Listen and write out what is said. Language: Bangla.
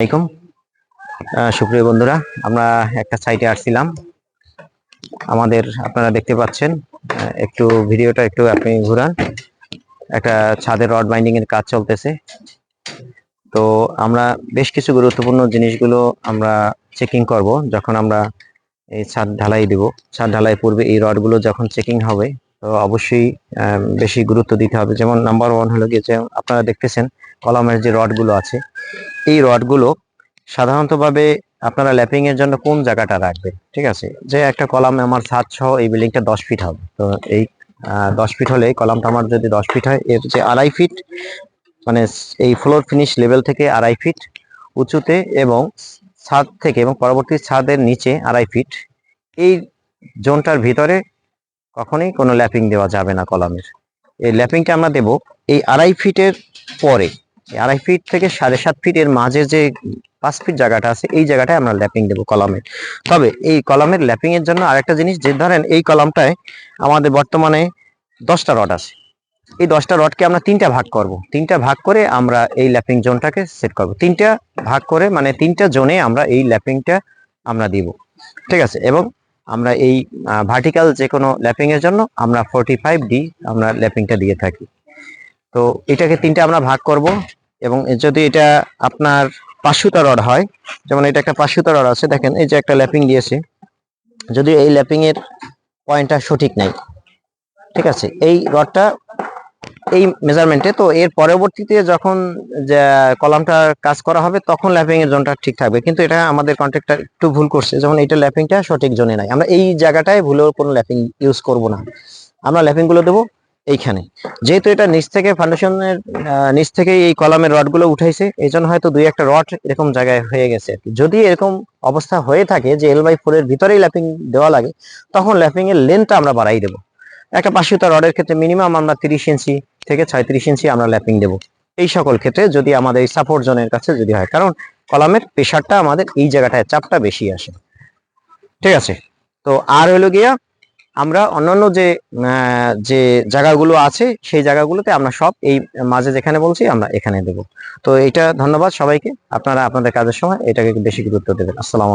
আলাইকুম। সুপ্রিয় বন্ধুরা, আমরা একটা সাইটে আসছিলাম। আমাদের আপনারা দেখতে পাচ্ছেন একটু ভিডিওটা একটু আপনি ঘুরান। একটা ছাদের রড বাইন্ডিং এর কাজ চলতেছে। তো আমরা বেশ কিছু গুরুত্বপূর্ণ জিনিসগুলো আমরা চেকিং করব যখন আমরা এই ছাদ ঢালাই দিব। ছাদ ঢালাই পূর্বে এই রডগুলো যখন চেকিং হবে, তো অবশ্যই বেশি গুরুত্ব দিতে হবে। যেমন নাম্বার ওয়ান হলো গিয়ে আপনারা দেখতেছেন, কলমের যে রডগুলো আছে এই রডগুলো সাধারণতভাবে আপনারা ল্যাপিং এর জন্য কোন জায়গাটা রাখবেন? ঠিক আছে? যে একটা কলাম আমার ছাদ সহ এই বিল্ডিংটা দশ ফিট হবে। তো এই দশ ফিট হলে কলামটা আমার যদি দশ ফিট হয়, এর যে আড়াই ফিট মানে এই ফ্লোর ফিনিশ লেভেল থেকে আড়াই ফিট উঁচুতে এবং ছাদ থেকে এবং পরবর্তী ছাদের নিচে আড়াই ফিট এই জোনটার ভিতরে কখনোই কোনো ল্যাপিং দেওয়া যাবে না কলামের। এই ল্যাপিংটা আমরা দেব এই আড়াই ফিটের পরে। আড়াই ফিট থেকে সাড়ে সাত ফিট এর মাঝে যে পাঁচ ফিট জায়গাটা আছে, এই জায়গাটায় আমরা ল্যাপিং দেবো কলামে তবে এই কলামের ল্যাপিং এর জন্য আরেকটা জিনিস, যে ধরেন এই কলামটায় আমাদের বর্তমানে দশটা রড আছে। এই দশটা রডকে আমরা তিনটা ভাগ করব। তিনটা ভাগ করে আমরা এই ল্যাপিং জোনটাকে সেট করব। তিনটা ভাগ করে মানে তিনটা জোনে আমরা এই ল্যাপিংটা আমরা দিব। ঠিক আছে? এবং আমরা এই ভার্টিক্যাল যে কোনো ল্যাপিং এর জন্য আমরা ফোর্টি ফাইভ ডি আমরা ল্যাপিংটা দিয়ে থাকি। তো এটাকে তিনটা আমরা ভাগ করব। এবং যদি এটা আপনার পাঁচশোটা রড হয়, যেমন এটা একটা পাঁচশোটা রড আছে, দেখেন, এই যে একটা ল্যাপিং দিয়েছে, যদি এই ল্যাপিং এর পয়েন্টটা সঠিক নাই, ঠিক আছে, এই রডটা এই মেজারমেন্টে তো এর পরবর্তীতে যখন যে কলামটা কাজ করা হবে, তখন ল্যাপিং এর জোনটা ঠিক থাকবে, কিন্তু এটা আমাদের কন্ট্রাক্টর একটু ভুল করছে, যেমন এইটা ল্যাপিংটা সঠিক জোনে নাই, আমরা এই জায়গাটায় ভুলেও কোনো ল্যাপিং ইউজ করব না, আমরা ল্যাপিংগুলো দেবো এইখানে। যেহেতু এটা নিচ থেকে ফাউন্ডেশনের নিচ থেকে এই কলামের রডগুলো উঠাইছে এই জন্য হয়তো দুই একটা রড এরকম জায়গায় হয়ে গেছে। আর কি। যদি এরকম অবস্থা হয়ে থাকে যে এল বাই ফোর এর ভিতরেই ল্যাপিং দেওয়া লাগে, তখন ল্যাপিং এর লেন্থটা আমরা বাড়াই দেবো। একটা পাঁচশোটা রডের ক্ষেত্রে মিনিমাম আমরা তিরিশ ইঞ্চি থেকে ছয়ত্রিশ ইঞ্চি আমরা ল্যাপিং দেবো। এই সকল ক্ষেত্রে যদি আমাদের এই সাপোর্ট জোনের কাছে যদি হয়, কারণ কলামের প্রেশারটা আমাদের এই জায়গাটায় চাপটা বেশি আসে। ঠিক আছে? তো আর হলো গিয়া আমরা অন্যান্য যে যে জায়গাগুলো আছে, সেই জায়গাগুলোতে আমরা সব এই মাঝে যেখানে বলছি, আমরা এখানে দেব। তো এটা ধন্যবাদ সবাইকে। আপনারা আপনাদের কাজের সময় এটাকে বেশি গুরুত্ব দেবেন। আসসালামু